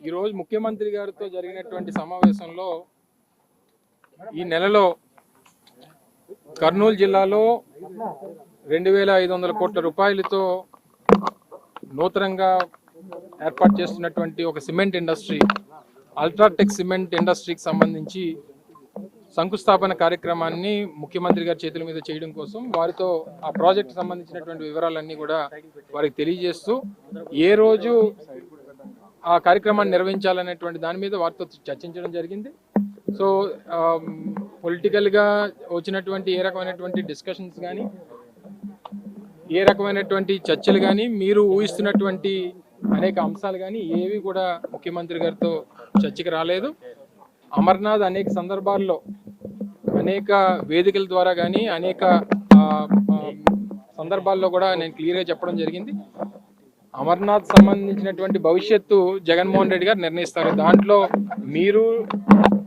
ఈరోజు ముఖ్యమంత్రి గారితో జరిగినటువంటి సమావేశంలో ఈ నెలలో కర్నూలు జిల్లాలో రెండు వేల ఐదు వందల కోట్ల రూపాయలతో నూతనంగా ఏర్పాటు చేస్తున్నటువంటి ఒక సిమెంట్ ఇండస్ట్రీ అల్ట్రాటెక్ సిమెంట్ ఇండస్ట్రీకి సంబంధించి శంకుస్థాపన కార్యక్రమాన్ని ముఖ్యమంత్రి గారి చేతుల మీద చేయడం కోసం వారితో ఆ ప్రాజెక్ట్ సంబంధించినటువంటి వివరాలన్నీ కూడా వారికి తెలియజేస్తూ ఏ రోజు ఆ కార్యక్రమాన్ని నిర్వహించాలనేటువంటి దాని మీద వారితో చర్చించడం జరిగింది. సో పొలిటికల్గా వచ్చినటువంటి ఏ రకమైనటువంటి డిస్కషన్స్ కానీ ఏ రకమైనటువంటి చర్చలు కానీ మీరు ఊహిస్తున్నటువంటి అనేక అంశాలు కానీ ఏవి కూడా ముఖ్యమంత్రి గారితో చర్చకి రాలేదు. అమర్నాథ్ అనేక సందర్భాల్లో అనేక వేదికల ద్వారా కానీ అనేక సందర్భాల్లో కూడా నేను క్లియర్గా చెప్పడం జరిగింది. అమర్నాథ్ సంబంధించినటువంటి భవిష్యత్తు జగన్మోహన్ రెడ్డి గారు నిర్ణయిస్తారు. దాంట్లో మీరు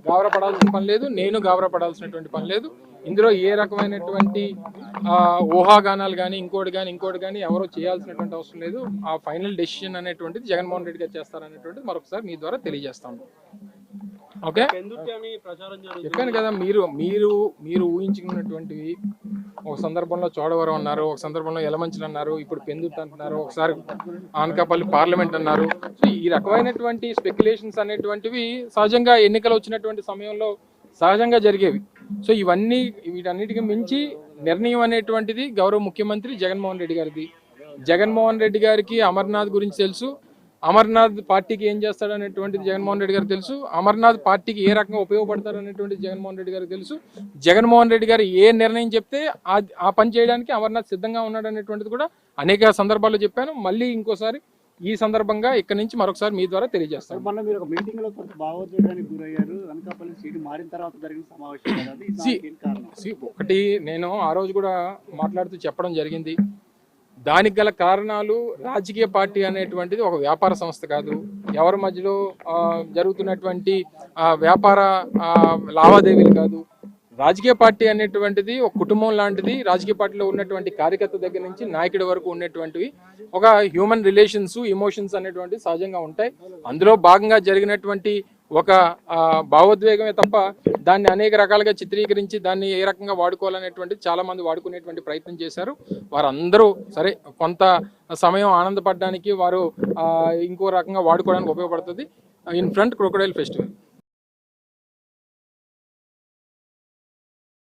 గాబరపడాల్సిన పని లేదు నేను గాబరపడాల్సినటువంటి పని లేదు. ఇందులో ఏ రకమైనటువంటి ఊహాగానాలు కానీ ఇంకోటి కానీ ఇంకోటి కానీ ఎవరో చేయాల్సినటువంటి అవసరం లేదు. ఆ ఫైనల్ డెసిషన్ అనేటువంటిది జగన్మోహన్ రెడ్డి గారు చేస్తారనేటువంటిది మరొకసారి మీ ద్వారా తెలియజేస్తాను ఓకే? చెప్పాను కదా మీరు మీరు మీరు ఊహించుకున్నటువంటివి ఒక సందర్భంలో చోడవరం అన్నారు ఒక సందర్భంలో ఎలమంచులు అన్నారు ఇప్పుడు పెందుర్తి అంటున్నారు ఒకసారి ఆనకాపల్లి పార్లమెంట్ అన్నారు. సో ఈ రకమైనటువంటి స్పెక్యులేషన్స్ అనేటువంటివి సహజంగా ఎన్నికలు వచ్చినటువంటి సమయంలో సహజంగా జరిగేవి. సో ఇవన్నీ వీటన్నిటికి మించి నిర్ణయం అనేటువంటిది గౌరవ ముఖ్యమంత్రి జగన్మోహన్ రెడ్డి గారిది. జగన్మోహన్ రెడ్డి గారికి అమర్నాథ్ గురించి తెలుసు. అమర్నాథ్ పార్టీకి ఏం చేస్తాడు అనేటువంటిది జగన్మోహన్ రెడ్డి గారికి తెలుసు. అమర్నాథ్ పార్టీకి ఏ రకంగా ఉపయోగపడతారు అనేటువంటిది జగన్మోహన్ రెడ్డి గారికి తెలుసు. జగన్మోహన్ రెడ్డి గారు ఏ నిర్ణయం చెప్తే ఆ ఆ పని చేయడానికి అమర్నాథ్ సిద్ధంగా ఉన్నాడు అనేటువంటిది కూడా అనేక సందర్భాల్లో చెప్పాను. మళ్ళీ ఇంకోసారి ఈ సందర్భంగా ఇక్కడ నుంచి మరొకసారి మీ ద్వారా తెలియజేస్తాను. మొన్న మీరు ఒక మీటింగ్లో కొంత భావోద్వేగానికి గురయ్యారు. అనకాపల్లి సీటు మారిన తర్వాత జరిగిన సమావేశం కదా అది. See, దానికి ఏం కారణం? See, ఒకటి నేను ఆ రోజు కూడా మాట్లాడుతూ చెప్పడం జరిగింది. దానికి గల కారణాలు రాజకీయ పార్టీ అనేటువంటిది ఒక వ్యాపార సంస్థ కాదు. ఎవరి మధ్యలో జరుగుతున్నటువంటి ఆ, వ్యాపార ఆ, లావాదేవీలు కాదు. రాజకీయ పార్టీ అనేటువంటిది ఒక కుటుంబం లాంటిది. రాజకీయ పార్టీలో ఉన్నటువంటి కార్యకర్త దగ్గర నుంచి నాయకుడి వరకు ఉన్నటువంటివి ఒక హ్యూమన్ రిలేషన్స్ ఇమోషన్స్ అనేటువంటివి సహజంగా ఉంటాయి. అందులో భాగంగా జరిగినటువంటి ఒక భావోద్వేగమే తప్ప దాన్ని అనేక రకాలుగా చిత్రీకరించి దాన్ని ఏ రకంగా వాడుకోవాలనేటువంటి చాలా మంది వాడుకునేటువంటి ప్రయత్నం చేశారు. వారందరూ సరే కొంత సమయం ఆనందపడడానికి వారు ఇంకో రకంగా వాడుకోవడానికి ఉపయోగపడుతుంది. In front crocodile festival.